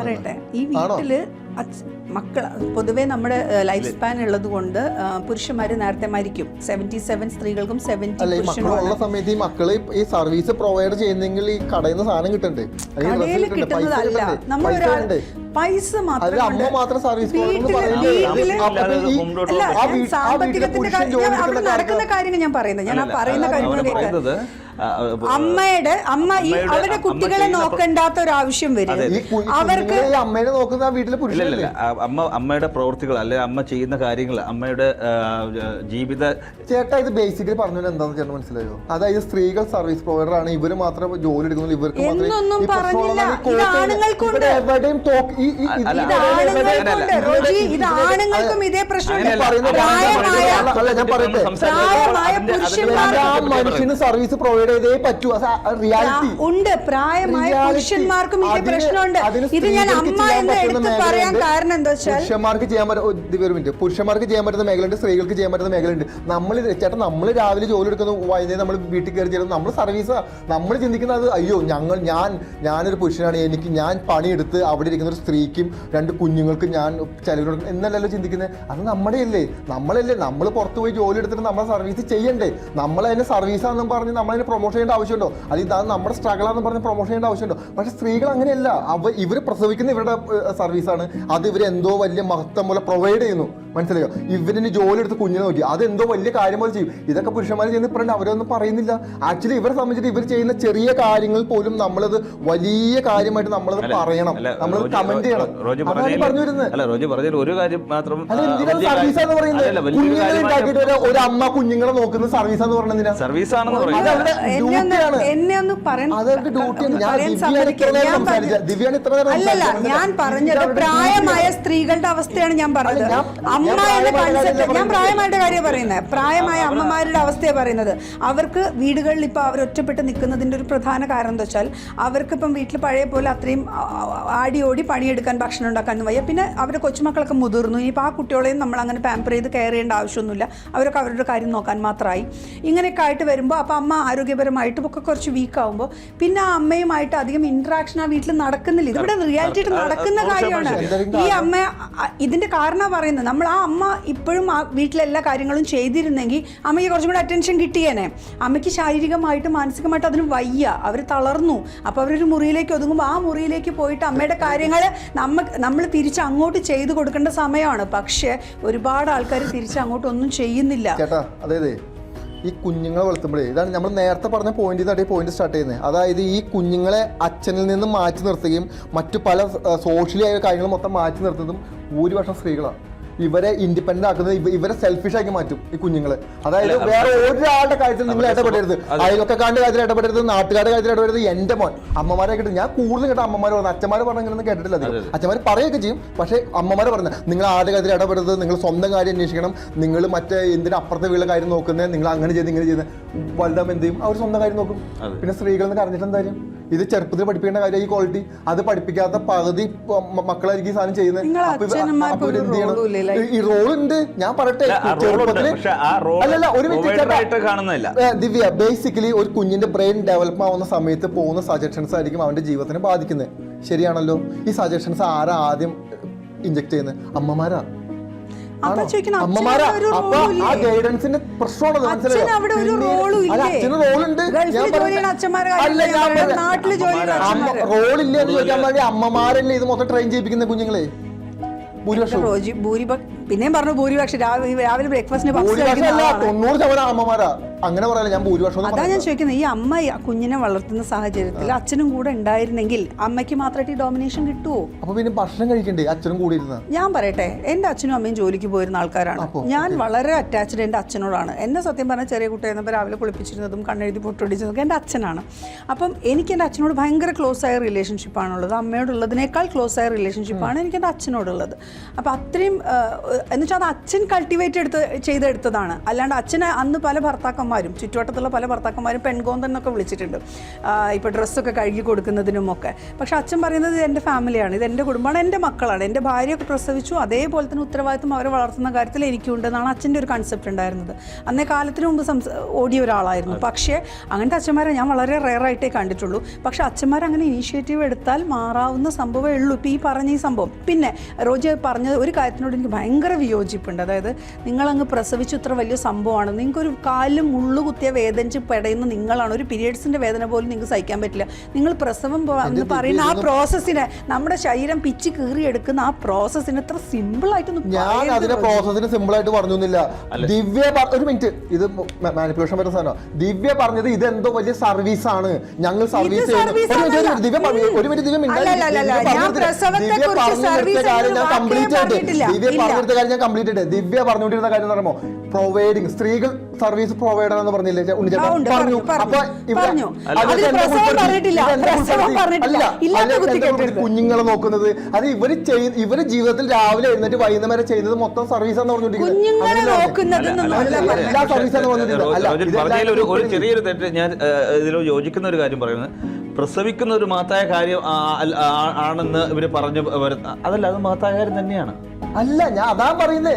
പറയട്ടെ. ഈ വീട്ടിൽ മക്കൾ മക്കൾ പൊതുവെ നമ്മുടെ ലൈഫ് സ്പാൻ ഉള്ളത് കൊണ്ട് പുരുഷന്മാർ നേരത്തെ മരിക്കും. സെവന്റി സെവൻ സ്ത്രീകൾക്കും സെവന്റി മക്കളുള്ള സമയത്ത് ഈ മക്കൾ ഈ സർവീസ് പ്രൊവൈഡ് ചെയ്യുന്നെങ്കിൽ ഈ കടയിൽ നിന്ന് സാധനം കിട്ടണ്ടേ? കടയിൽ കിട്ടുന്നതല്ല? നമ്മൾ ഒരാൾ? പൈസ മാത്രം സാമ്പത്തികത്തിന്റെ കാര്യം- അവിടെ നടക്കുന്ന കാര്യങ്ങൾ ഞാൻ പറയുന്നത്. ഞാൻ ആ പറയുന്ന കാര്യങ്ങൾ അമ്മയുടെ അമ്മ ഈ അവരുടെ കുട്ടികളെ ചെയ്യുന്ന നോക്കണ്ടാത്ത ഒരു ആവശ്യം വരും അവർക്ക് കുഞ്ഞുങ്ങളെ നോക്കുന്ന ആ വീട്ടിലെ പുരുഷനല്ലേ? അമ്മ അമ്മയുടെ പ്രവൃത്തികൾ അല്ലെ അമ്മ ചെയ്യുന്ന കാര്യങ്ങൾ അമ്മയുടെ ജീവിത ചേട്ടാ ഇത് ബേസിക്കലി പറഞ്ഞു എന്താണെന്ന് ചേട്ടൻ മനസ്സിലായോ? അതായത് സ്ത്രീകൾ സർവീസ് പ്രൊവൈഡർ ആണ്. ഇവർ മാത്രം ജോലി എടുക്കുന്നുള്ളൂ ഇവർക്ക് മാത്രമേ എവിടെയും ഈ- ഇത് പ്രശ്നം മനുഷ്യന് സർവീസ് പ്രൊവൈഡ് ചെയ്തേ പറ്റൂ. റിയാലിറ്റി ഉണ്ട്. പ്രായമായ പുരുഷന്മാർക്കും ഇതേ പ്രശ്നമുണ്ട്. ഇത് ഞാൻ അമ്മ ചെയ്യാൻ എന്ന് എടുത്ത് പറയാൻ കാരണം എന്താ വെച്ചാൽ പുരുഷന്മാർക്ക് ചെയ്യാൻ പറ്റുന്ന ഒരു മിനിറ്റ്. പുരുഷന്മാർക്ക് ചെയ്യാൻ പറ്റുന്ന മേഖലയുണ്ട് സ്ത്രീകൾക്ക് ചെയ്യാൻ പറ്റുന്ന മേഖലയുണ്ട്. നമ്മൾ ചേട്ടൻ നമ്മൾ രാവിലെ ജോലി എടുക്കുന്നു വൈകുന്നേരം നമ്മൾ വീട്ടിൽ കയറി ചെയ്യുന്നത് നമ്മൾ സർവീസ് നമ്മൾ ചിന്തിക്കുന്നത് അയ്യോ ഞങ്ങൾ ഞാൻ ഞാനൊരു പുരുഷനാണ് എനിക്ക് ഞാൻ പണിയെടുത്ത് അവിടെ ഇരിക്കുന്ന ഒരു സ്ത്രീക്കും രണ്ട് കുഞ്ഞുങ്ങൾക്കും ഞാൻ ചെലവ് കൊടുക്കും. എന്നല്ലല്ലോ ചിന്തിക്കുന്നത് അത് നമ്മുടെ അല്ലേ നമ്മളല്ലേ. നമ്മൾ പുറത്ത് പോയി ജോലി എടുത്തിട്ട് നമ്മളെ സർവീസ് ചെയ്യണ്ടേ. നമ്മളതിനെ സർവീസാണെന്നും പറഞ്ഞ് നമ്മളതിനെ പ്രൊമോഷൻ ചെയ്യേണ്ട ആവശ്യമുണ്ടോ? അല്ലെങ്കിൽ ഇതാണ് നമ്മുടെ സ്ട്രഗിളാണെന്ന് പറഞ്ഞ് പ്രൊമോഷൻ ചെയ്യേണ്ട ആവശ്യമുണ്ടോ? പക്ഷെ സ്ത്രീകൾ അങ്ങനെയല്ല. അവ ഇവർ പ്രസവിക്കുന്ന ഇവരുടെ സർവീസാണ് അത് ഇവർ എന്തോ വലിയ മഹത്വം പോലെ പ്രൊവൈഡ് ചെയ്യുന്നു. മനസ്സിലായോ? ഇവരിന് ജോലി എടുത്ത് കുഞ്ഞിനെ നോക്കി. അതെന്തോ വലിയ കാര്യം പോലെ ചെയ്യും. ഇതൊക്കെ പുരുഷന്മാർ ചെയ്യുന്ന പറഞ്ഞിട്ട് അവരൊന്നും പറയുന്നില്ല. ആക്ച്വലി ഇവരെ സംബന്ധിച്ചിട്ട് ഇവർ ചെയ്യുന്ന ചെറിയ കാര്യങ്ങൾ പോലും നമ്മളത് വലിയ കാര്യമായിട്ട് നമ്മളത് പറയണം. നമ്മൾ കമന്റ് റോജി അല്ല റോജി പറഞ്ഞതിൽ ഒരു കാര്യം മാത്രം പറയുന്നത്? ഒരു- അമ്മ കുഞ്ഞുങ്ങളെ നോക്കുന്ന സർവീസ് എന്ന് പറയുന്നതിനാ സർവീസ് ആണെന്ന് പറയുന്നത് ഞാൻ പറഞ്ഞത്- പ്രായമായ സ്ത്രീകളുടെ അവസ്ഥയാണ് ഞാൻ പറഞ്ഞത്. ഞാൻ- അമ്മ എന്ന കൺസെപ്റ്റ് ഞാൻ പറയുന്നത്. പ്രായമായിട്ട് കാര്യം പറയുന്നത് പ്രായമായ അമ്മമാരുടെ അവസ്ഥയാണ് പറയുന്നത്. അവർക്ക് വീടുകളിൽ ഇപ്പോൾ അവർ ഒറ്റപ്പെട്ട് നിൽക്കുന്നതിന്റെ ഒരു പ്രധാന കാരണം എന്താ വെച്ചാൽ അവർക്ക് ഇപ്പം വീട്ടിൽ പഴയ പോലെ അത്രയും ആടി ഓടി പണിയെടുക്കാൻ ഭക്ഷണം ഉണ്ടാക്കാനും വയ്യ. പിന്നെ അവരുടെ കൊച്ചുമക്കളൊക്കെ മുതിർന്നു. ഇനിയിപ്പോൾ ആ കുട്ടികളെയും നമ്മൾ അങ്ങനെ പാമ്പർ ചെയ്ത് കെയർ ചെയ്യേണ്ട ആവശ്യമൊന്നുമില്ല. അവരൊക്കെ അവരുടെ കാര്യം നോക്കാൻ മാത്രമായി. ഇങ്ങനെയൊക്കെ ആയിട്ട് വരുമ്പോൾ അപ്പോൾ അമ്മ ആരോഗ്യപരമായിട്ട് ഒക്കെ കുറച്ച് വീക്ക് ആകുമ്പോൾ പിന്നെ ആ അമ്മയുമായിട്ട് അധികം ഇൻട്രാക്ഷൻ ആ വീട്ടിൽ നടക്കുന്നില്ല. ഇതിവിടെ റിയാലിറ്റി നടക്കുന്ന കാര്യമാണ്. ഈ അമ്മ ഇതിന്റെ ഇതിന്റെ കാരണം പറയുന്നത്. നമ്മൾ ആ അമ്മ ഇപ്പോഴും ആ വീട്ടിലെല്ലാ കാര്യങ്ങളും ചെയ്തിരുന്നെങ്കിൽ അമ്മയ്ക്ക് കുറച്ചും കൂടെ അറ്റൻഷൻ കിട്ടിയേനെ. അമ്മയ്ക്ക് ശാരീരികമായിട്ടും മാനസികമായിട്ടും അതിന് വയ്യ. അവർ തളർന്നു. അപ്പോൾ അവരൊരു മുറിയിലേക്ക് ഒതുങ്ങുമ്പോൾ ആ മുറിയിലേക്ക് പോയിട്ട് അമ്മയുടെ കാര്യങ്ങൾ നമ്മ നമ്മൾ തിരിച്ച് അങ്ങോട്ട് ചെയ്തു കൊടുക്കേണ്ട സമയമാണ്. പക്ഷേ ഒരുപാട് ആൾക്കാർ തിരിച്ച് അങ്ങോട്ട് ഒന്നും ചെയ്യുന്നില്ല. ചേട്ടാ അതായത് ഈ കുഞ്ഞുങ്ങളെ വളർത്തുമ്പോഴേ ഇതാണ് നമ്മൾ നേരത്തെ പറഞ്ഞ പോയിന്റ് ഇതാണ് പോയിന്റ് സ്റ്റാർട്ട് ചെയ്യുന്നത്. അതായത് ഈ കുഞ്ഞുങ്ങളെ അച്ഛനിൽ നിന്ന് മാറ്റി നിർത്തുകയും മറ്റു പല സോഷ്യലി ആയ കാര്യങ്ങൾ മൊത്തം മാറ്റി നിർത്തുന്നതും ഭൂരിപക്ഷം സ്ത്രീകളാണ് ഇവരെ ഇൻഡിപെൻഡന്റ് ആക്കുന്നത് ഇവരെ സെൽഫിഷ് ആക്കി മാറ്റും ഈ കുഞ്ഞുങ്ങളെ. അതായത് വേറെ ഒരാളുടെ കാര്യത്തിൽ നിങ്ങൾ ഇടപെടരുത്. അയൽവക്കക്കാരുടെ കാര്യത്തിൽ ഇടപെടരുത് നാട്ടുകാരുടെ കാര്യത്തിൽ ഇടപെടരുത് എന്റെ മോൻ. അമ്മമാരെ കേട്ട് ഞാൻ കൂടുതൽ കേട്ട അമ്മമാർ പറഞ്ഞു അച്ഛന്മാർ പറഞ്ഞൊന്നും കേട്ടിട്ടില്ല അധികം. അച്ഛന്മാർ പറയുകയൊക്കെ ചെയ്യും പക്ഷേ അമ്മമാരെ പറഞ്ഞു നിങ്ങൾ ആരുടെ കാര്യത്തിൽ ഇടപെടരുത് നിങ്ങൾ സ്വന്തം കാര്യം അന്വേഷിക്കണം നിങ്ങൾ മറ്റേ എന്തിനാ അപ്പുറത്തെ വീട്ടിലെ കാര്യം നോക്കുന്നത് നിങ്ങൾ അങ്ങനെ ചെയ്ത് ഇങ്ങനെ ചെയ്ത് വലുതാകുമ്പോൾ എന്ത് ചെയ്യും? അവർ സ്വന്തം കാര്യം നോക്കും. പിന്നെ സ്ത്രീകൾ എന്ന് പറഞ്ഞിട്ട് എന്താ കാര്യം? ഇത് ചെറുപ്പത്തിൽ പഠിപ്പിക്കേണ്ട കാര്യം ഈ ക്വാളിറ്റി അത് പഠിപ്പിക്കാത്ത പകുതി മക്കളായിരിക്കും ഈ സാധനം ചെയ്യുന്നത്? ഈ- റോളുണ്ട്. റോൾ ഉണ്ട് ഞാൻ പറയട്ടെ അല്ലല്ല ഒരു ദിവ്യ ബേസിക്കലി ഒരു കുഞ്ഞിന്റെ ബ്രെയിൻ ഡെവലപ്പ് ആവുന്ന സമയത്ത് പോകുന്ന സജഷൻസ് ആയിരിക്കും അവന്റെ ജീവിതത്തിനെ ബാധിക്കുന്നത്. ശരിയാണല്ലോ? ഈ സജഷൻസ് ആരാ ആദ്യം ഇഞ്ചെക്ട് ചെയ്യുന്നത്? അമ്മമാരാ. അമ്മമാരാ? അപ്പൊ ആ? ഗൈഡൻസിന്റെ പ്രശ്നമാണ് റോളില്ല? എന്ന് ചോദിക്കാൻ വേണ്ടി അമ്മമാരല്ലേ ഇത് മൊത്തം ട്രെയിൻ ചെയ്യിപ്പിക്കുന്ന കുഞ്ഞുങ്ങളെ? ഭൂരിപക്ഷം പിന്നെയും പറഞ്ഞു ഭൂരിപക്ഷം. രാവിലെ രാവിലെ ബ്രേക്ക്ഫാസ്റ്റിന്. തൊണ്ണൂറ് ശതമാനം അമ്മമാരാ. അങ്ങനെ ഞാൻ ഭൂരിപക്ഷം അതാ ഞാൻ ചോദിക്കുന്നത് ഈ അമ്മ കുഞ്ഞിനെ വളർത്തുന്ന സാഹചര്യത്തിൽ അച്ഛനും കൂടെ ഉണ്ടായിരുന്നെങ്കിൽ അമ്മയ്ക്ക് മാത്രമായിട്ട് ഈ ഡോമിനേഷൻ കിട്ടുമോ അപ്പൊ പിന്നെ ഭക്ഷണം കഴിക്കണ്ടേ? അച്ഛനും കൂടി ഇരുന്ന. ഞാൻ പറയട്ടെ എന്റെ അച്ഛനും അമ്മയും ജോലിക്ക് പോയിരുന്ന ആൾക്കാരാണ്. ഞാൻ വളരെ അറ്റാച്ച്ഡ് എന്റെ അച്ഛനോടാണ്. എന്നെ സത്യം പറഞ്ഞാൽ ചെറിയ കുട്ടിയായിരുന്നപ്പോൾ രാവിലെ കുളിപ്പിച്ചിരുന്നതും കണ്ണെഴുതി പൊട്ടൊടിച്ചതൊക്കെ എന്റെ അച്ഛനാണ്. അപ്പം എനിക്ക് എന്റെ അച്ഛനോട് ഭയങ്കര ക്ലോസ് ആയ റിലേഷൻഷിപ്പാണുള്ളത് അമ്മയോടുള്ളതിനേക്കാൾ ക്ലോസ് ആയ റിലേഷൻഷിപ്പാണ് എനിക്ക് എന്റെ അച്ഛനോടുള്ളത്. അപ്പോൾ അത്രയും എന്ന് വെച്ചാൽ അത് അച്ഛൻ കൾട്ടിവേറ്റ് എടുത്ത് ചെയ്തെടുത്തതാണ്. അല്ലാണ്ട് അച്ഛന് അന്ന് പല ഭർത്താക്കന്മാരും ചുറ്റുവട്ടത്തുള്ള പല ഭർത്താക്കന്മാരും പെൺകോന്തൻ എന്നൊക്കെ വിളിച്ചിട്ടുണ്ട്. ഇപ്പോൾ ഡ്രസ്സൊക്കെ കഴുകി കൊടുക്കുന്നതിനും ഒക്കെ പക്ഷെ അച്ഛൻ പറയുന്നത് ഇത് എന്റെ ഫാമിലിയാണ് ഇത് എന്റെ കുടുംബമാണ് എന്റെ മക്കളാണ്. എന്റെ ഭാര്യയൊക്കെ പ്രസവിച്ചു അതേപോലെ തന്നെ ഉത്തരവാദിത്വം അവരെ വളർത്തുന്ന കാര്യത്തിൽ എനിക്കുണ്ട് എന്നാണ് അച്ഛന്റെ ഒരു കൺസെപ്റ്റ് ഉണ്ടായിരുന്നത്. അന്നേ കാലത്തിന് മുമ്പ് സംസ ഓടിയ ഒരാളായിരുന്നു. പക്ഷേ അങ്ങനത്തെ അച്ഛന്മാരെ ഞാൻ വളരെ റെയറായിട്ടേ കണ്ടിട്ടുള്ളൂ. പക്ഷേ അച്ഛന്മാർ അങ്ങനെ ഇനീഷ്യേറ്റീവ് എടുത്താൽ മാറാവുന്ന സംഭവമേ ഉള്ളൂ. ഇപ്പോൾ ഈ പറഞ്ഞ ഈ സംഭവം. പിന്നെ റോജി പറഞ്ഞ ഒരു കാര്യത്തിനോട് എനിക്ക് ഭയങ്കര വിയോജിപ്പുണ്ട് അതായത് നിങ്ങളങ്ങ് പ്രസവിച്ചു ഇത്ര വലിയ സംഭവമാണ്. നിങ്ങൾക്കൊരു കാലിൽ മുള്ളു കുത്തിയ വേദനിച്ച് പെടയുന്ന നിങ്ങളാണ്. ഒരു പീരിയഡ്സിന്റെ വേദന പോലും നിങ്ങൾക്ക് സഹിക്കാൻ പറ്റില്ല. നിങ്ങൾ പ്രസവം എന്ന് പറയുന്ന ആ പ്രോസസ്സിനെ നമ്മുടെ ശരീരം പിച്ച് കീറിയെടുക്കുന്ന ആ പ്രോസസ്സിന് എത്ര സിമ്പിളായിട്ടൊന്നും ഞാൻ അതിന്റെ പ്രോസസ്സിന് സിമ്പിൾ ആയിട്ട് പറഞ്ഞൊന്നുമില്ല ദിവ്യ ഒരു മിനിറ്റ്. ഇത് മാനിപ്പുലേഷൻ വരുന്ന സാധനം ദിവ്യ പറഞ്ഞത് ഇത് എന്തോ വലിയ സർവീസ് ആണ്. ഞങ്ങൾ സർവീസ് ദിവ്യ പറഞ്ഞു? ഒരു മിനിറ്റ് ദിവ്യ അല്ല, ദിവ്യ ഞാൻ പ്രസവത്തെ കുറിച്ച് സർവീസ് കാര്യം ഞാൻ കംപ്ലീറ്റ് ആയിട്ട് ദിവ്യ ഇല്ല. പറഞ്ഞെടുത്ത കാര്യം ഞാൻ കംപ്ലീറ്റ് ആയിട്ട് ദിവ്യ പറഞ്ഞുകൊണ്ടിരുന്ന കാര്യം എന്ന് പറയുമ്പോൾ പ്രൊവൈഡിങ് സ്ത്രീകൾ സർവീസ് പ്രൊവൈഡർ എന്ന് പറഞ്ഞില്ലേ ഉണ്ണിച്ചേട്ടൻ പറഞ്ഞു. അപ്പൊ ഇവിടെ- എന്നെ എന്നെ എന്നെ. കുഞ്ഞുങ്ങളെ നോക്കുന്നത്? അത് ഇവർ ഇവർ ജീവിതത്തിൽ രാവിലെ എഴുന്നേറ്റ് വൈകുന്നേരം വരെ ചെയ്യുന്നത് മൊത്തം സർവീസ് എന്ന് പറഞ്ഞുകൊണ്ടിരിക്കുന്നത്. പറഞ്ഞതിൽ ഒരു ഒരു ചെറിയൊരു തെറ്റ് ഞാൻ ഇതിൽ യോജിക്കുന്ന ഒരു കാര്യം പറയുന്നത്. പ്രസവിക്കുന്ന ഒരു മഹത്തായ കാര്യം ആണെന്ന് ഇവർ പറഞ്ഞു വരുന്ന അതല്ല അത് മഹത്തായ കാര്യം തന്നെയാണ്. അല്ല ഞാൻ അതാ പറയുന്നത്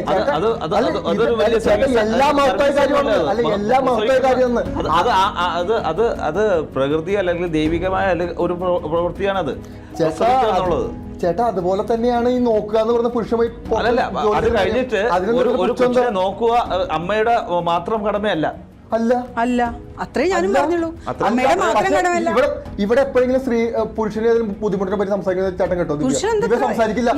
എല്ലാ മഹത്തായ കാര്യമാണ് അല്ല എല്ലാ മഹത്തായ കാര്യം അത് അത് അത് അത് പ്രകൃതി അല്ലെങ്കിൽ ദൈവികമായ അല്ലെങ്കിൽ ഒരു പ്ര- പ്രവൃത്തിയാണത്. ചേട്ടാ എന്നുള്ളത്. ചേട്ടാ അതുപോലെ തന്നെയാണ് ഈ നോക്കുക എന്ന് പറഞ്ഞ പുരുഷമായി അത് കഴിഞ്ഞിട്ട് നോക്കുക അമ്മയുടെ മാത്രം കടമയല്ല. അല്ല. അല്ല. അത്രേ ഞാനും. പറഞ്ഞുള്ളൂ. അമ്മയുടെ മാത്രം കടമല്ല ഇവിടെ ഇവിടെ എപ്പോഴെങ്കിലും സ്ത്രീ പുരുഷനെ ബുദ്ധിമുട്ടിനെ പറ്റി സംസാരിക്കുന്ന ചേട്ടൻ കേട്ടോ സംസാരിക്കില്ല?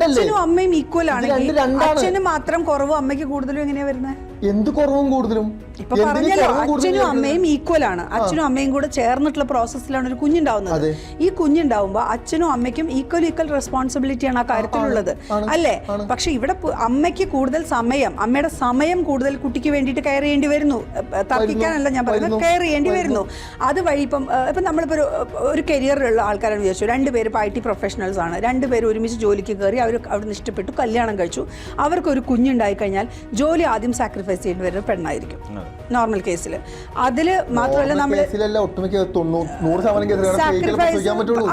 അച്ഛനും അമ്മയും ഈക്വൽ ആണ്. അച്ഛന് മാത്രം കുറവ് അമ്മയ്ക്ക് കൂടുതലും എങ്ങനെയാ വരുന്നത് എന്ത് കുറവും കൂടുതലും? ഇപ്പൊ പറഞ്ഞല്ലോ അച്ഛനും അമ്മയും ഈക്വൽ ആണ്. അച്ഛനും അമ്മയും കൂടെ ചേർന്നിട്ടുള്ള പ്രോസസ്സിലാണ് ഒരു കുഞ്ഞുണ്ടാവുന്നത്. ഈ കുഞ്ഞുണ്ടാവുമ്പോ അച്ഛനും അമ്മയ്ക്കും ഈക്വൽ ഈക്വൽ റെസ്പോൺസിബിലിറ്റിയാണ് ആ കാര്യത്തിലുള്ളത്. അല്ലെ. പക്ഷെ ഇവിടെ അമ്മയ്ക്ക് കൂടുതൽ സമയം അമ്മയുടെ സമയം കൂടുതൽ കുട്ടിക്ക് വേണ്ടിയിട്ട് കെയർ ചെയ്യേണ്ടി വരുന്നു. തർക്കിക്കാനല്ല ഞാൻ പറയുന്നത്. കെയർ ചെയ്യേണ്ടി വരുന്നു. അതുവഴി ഇപ്പം ഇപ്പം നമ്മളിപ്പോൾ ഒരു ഒരു കരിയറിലുള്ള ആൾക്കാരാണ് വിചാരിച്ചു. രണ്ടുപേര് ഇപ്പൊ ഐ ടി പ്രൊഫഷണൽസ് ആണ്. രണ്ടുപേരും ഒരുമിച്ച് ജോലിക്ക് കയറി അവർ അവിടുന്ന് ഇഷ്ടപ്പെട്ടു കല്യാണം കഴിച്ചു. അവർക്കൊരു കുഞ്ഞുണ്ടായി കഴിഞ്ഞാൽ ജോലി ആദ്യം സാക്രിഫൈസ് ചെയ്യേണ്ടി വരുന്നത് പെണ്ണായിരിക്കും. നോർമൽ കേസിൽ അതിൽ മാത്രമല്ല നമ്മൾ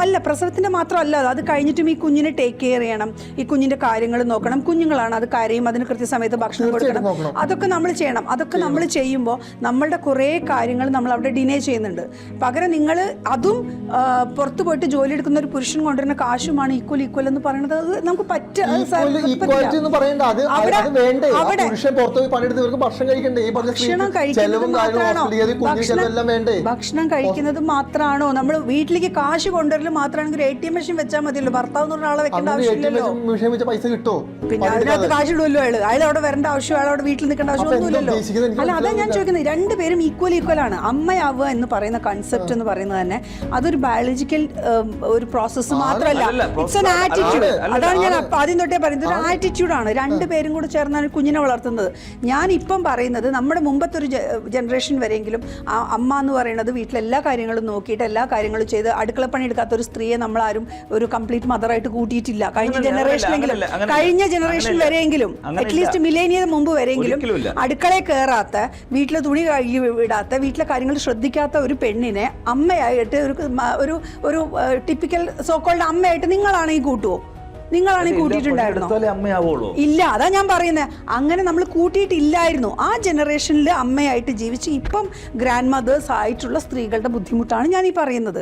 അല്ല പ്രസവത്തിന്റെ മാത്രമല്ല അത് കഴിഞ്ഞിട്ടും ഈ കുഞ്ഞിനെ ടേക്ക് കെയർ ചെയ്യണം. ഈ കുഞ്ഞിന്റെ കാര്യങ്ങൾ നോക്കണം. കുഞ്ഞുങ്ങളാണ് അത് കരയും അതിന് കൃത്യസമയത്ത് ഭക്ഷണം കൊടുക്കണം. അതൊക്കെ നമ്മൾ ചെയ്യണം. അതൊക്കെ നമ്മൾ ചെയ്യുമ്പോൾ നമ്മളുടെ കുറേ കാര്യങ്ങൾ നമ്മൾ അവിടെ ഡിനേ ചെയ്യുന്നുണ്ട്. പകരം നിങ്ങൾ അതും പുറത്ത് പോയിട്ട് ജോലി എടുക്കുന്ന ഒരു പുരുഷൻ കൊണ്ടുവരുന്ന കാശുമാണ് ഈക്വൽ ഈക്വൽ എന്ന് പറയുന്നത്. അത് നമുക്ക് പറ്റ ഭക്ഷണം കഴിക്കുന്നത് മാത്രമാണോ? നമ്മൾ വീട്ടിലേക്ക് കാശ് കൊണ്ടുവരൽ മാത്രമാണെങ്കിൽ എ ടി എം മെഷീൻ വെച്ചാൽ മതിയല്ലോ. ഭർത്താവ് എന്ന് പറഞ്ഞ ആളെ വെക്കേണ്ട ആവശ്യമില്ലല്ലോ. പൈസ കിട്ടോ? പിന്നെ അതിനകത്ത് കാശ് ഇടുമല്ലോ അയാൾ അയാൾ അവിടെ വരേണ്ട ആവശ്യം അയാൾ അവിടെ വീട്ടിൽ നിൽക്കേണ്ട ആവശ്യം അപ്പൊ എന്താ ഒന്നുമില്ലല്ലോ ഉദ്ദേശിക്കുന്നത്? എനിക്ക് അല്ല അതാ ഞാൻ. ചോദിക്കുന്നത്. രണ്ടുപേരും ഈക്വൽ ഈക്വൽ ആണ്. അമ്മയാവുക എന്ന് പറയുന്ന കൺസെപ്റ്റ് എന്ന് പറയുന്നത് തന്നെ. അതൊരു ബയോളജിക്കൽ ഒരു പ്രോസസ്സ് മാത്രമല്ല. ഇറ്റ്സ് എൻ ആറ്റിറ്റ്യൂഡ് അതാണ് ഞാൻ ആദ്യം തൊട്ടേ പറയുന്നത് ഒരു ആറ്റിറ്റ്യൂഡാണ് രണ്ടുപേരും കൂടെ ചേർന്നാണ് കുഞ്ഞിനെ വളർത്തുന്നത്. ഞാൻ ഇപ്പം പറയുന്നത് നമ്മുടെ മുമ്പത്തെ ഒരു ജനറേഷൻ വരെയെങ്കിലും ആ അമ്മ എന്ന് പറയുന്നത് വീട്ടിലെല്ലാ കാര്യങ്ങളും നോക്കിയിട്ട് എല്ലാ കാര്യങ്ങളും ചെയ്ത് അടുക്കള പണി എടുക്കാത്ത ഒരു സ്ത്രീയെ നമ്മളാരും ഒരു കംപ്ലീറ്റ് മദറായിട്ട് കൂട്ടിയിട്ടില്ല. കഴിഞ്ഞ ജനറേഷനെങ്കിലും. കഴിഞ്ഞ ജനറേഷൻ. വരെയെങ്കിലും. അറ്റ്ലീസ്റ്റ് മിലേനിയത് മുമ്പ് വരെയെങ്കിലും അടുക്കളയെ അടുക്കളയിൽ കയറാത്ത വീട്ടിലെ തുണി കഴുകി വിടാത്ത വീട്ടിലെ കാര്യങ്ങൾ ശ്രദ്ധിക്കാത്ത ഒരു പെണ്ണിനെ അമ്മയായിട്ട് ഒരു ഒരു ഒരു ടിപ്പിക്കൽ സോക്കോളുടെ അമ്മയായിട്ട് നിങ്ങളാണ് ഈ കൂട്ടുവോ? നിങ്ങളാണ് ഈ കൂട്ടിയിട്ടുണ്ടായിരുന്നു? ഇല്ല അതാ ഞാൻ പറയുന്നത് അങ്ങനെ നമ്മൾ കൂട്ടിയിട്ടില്ലായിരുന്നു. ആ ജനറേഷനിൽ അമ്മയായിട്ട് ജീവിച്ച് ഇപ്പം ഗ്രാൻഡ് മദേഴ്സ് ആയിട്ടുള്ള സ്ത്രീകളുടെ ബുദ്ധിമുട്ടാണ് ഞാൻ ഈ പറയുന്നത്.